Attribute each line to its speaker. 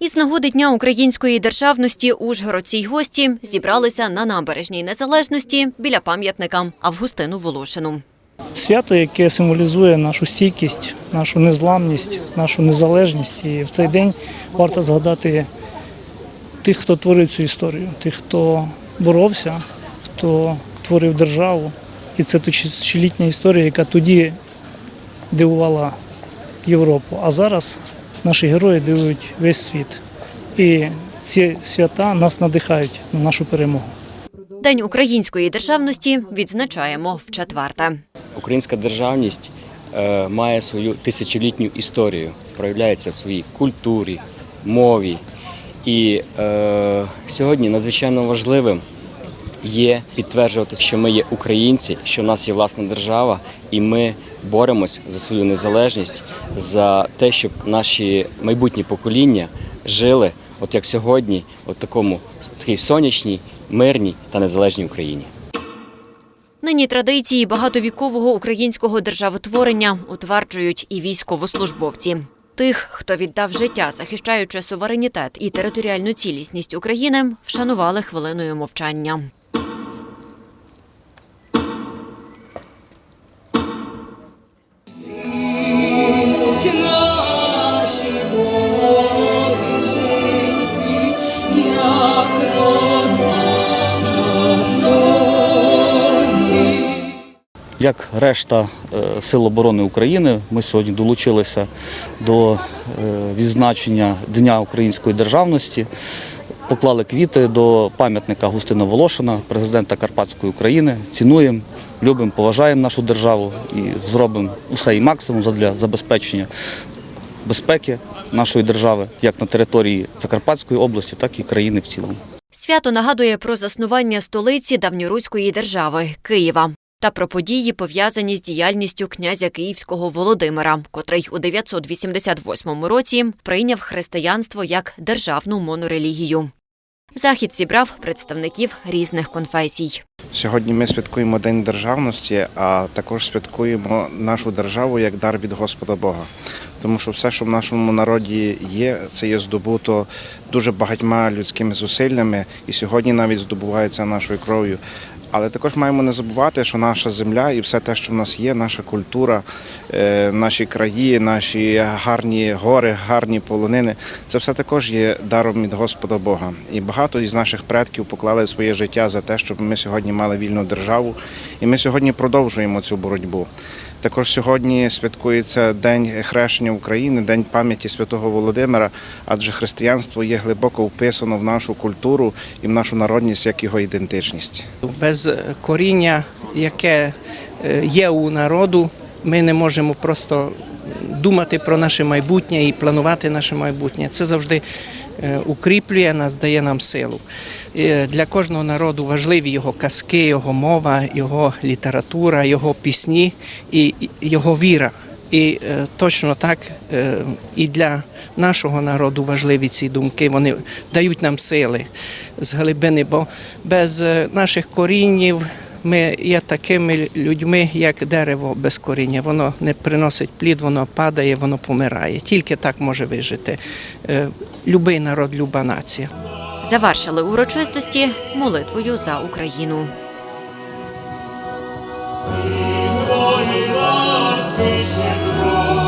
Speaker 1: Із нагоди Дня української державності ужгородці й гості зібралися на набережній незалежності біля пам'ятника Августину Волошину.
Speaker 2: Свято, яке символізує нашу стійкість, нашу незламність, нашу незалежність. І в цей день варто згадати тих, хто творив цю історію, тих, хто боровся, хто творив державу. І це тисячолітня історія, яка тоді дивувала Європу. А зараз наші герої дивують весь світ. І ці свята нас надихають на нашу перемогу.
Speaker 1: День української державності відзначаємо в четверте.
Speaker 3: Українська державність е, має свою тисячолітню історію, проявляється в своїй культурі, мові. І е, сьогодні надзвичайно важливим є підтверджувати, що ми є українці, що в нас є власна держава, і ми боремось за свою незалежність, за те, щоб наші майбутні покоління жили, от як сьогодні, от такому такій сонячній, мирній та незалежній Україні.
Speaker 1: Нині традиції багатовікового українського державотворення утверджують і військовослужбовці. Тих, хто віддав життя, захищаючи суверенітет і територіальну цілісність України, вшанували хвилиною мовчання.
Speaker 4: Ці наші береженьки, як роса на сонці.
Speaker 5: Як решта е, Сил оборони України, ми сьогодні долучилися до е, відзначення Дня української державності, поклали квіти до пам'ятника Густина Волошина, президента Карпатської України. Цінуємо, любимо, поважаємо нашу державу і зробимо усе і максимум для забезпечення безпеки нашої держави, як на території Закарпатської області, так і країни в цілому.
Speaker 1: Свято нагадує про заснування столиці давньоруської держави Києва та про події, пов'язані з діяльністю князя Київського Володимира, котрий у 988 році прийняв християнство як державну монорелігію. Захід зібрав представників різних конфесій.
Speaker 6: Сьогодні ми святкуємо День державності, а також святкуємо нашу державу як дар від Господа Бога. Тому що все, що в нашому народі є, це є здобуто дуже багатьма людськими зусиллями, і сьогодні навіть здобувається нашою кров'ю. Але також маємо не забувати, що наша земля і все те, що в нас є, наша культура, е, наші краї, наші гарні гори, гарні полонини, це все також є даром від Господа Бога. І багато із наших предків поклали своє життя за те, щоб ми сьогодні мали вільну державу. І ми сьогодні продовжуємо цю боротьбу. Також сьогодні святкується День хрещення України, День пам'яті святого Володимира, адже християнство є глибоко вписано в нашу культуру і в нашу народність як його ідентичність.
Speaker 7: без коріння, яке е, є у народу, ми не можемо просто думати про наше майбутнє і планувати наше майбутнє. Це завжди укріплює нас, дає нам силу. Е, Для кожного народу важливі його казки, його мова, його література, його пісні і його віра. І е, точно так е, і для нашого народу важливі ці думки. Вони дають нам сили з глибини, бо без е, наших коріннів ми є такими людьми, як дерево без коріння. Воно не приносить плід, воно падає, воно помирає. Тільки так може вижити. Е, Любий народ, люба нація.
Speaker 1: Завершили урочистості молитвою за Україну.
Speaker 4: Свої ласки щедро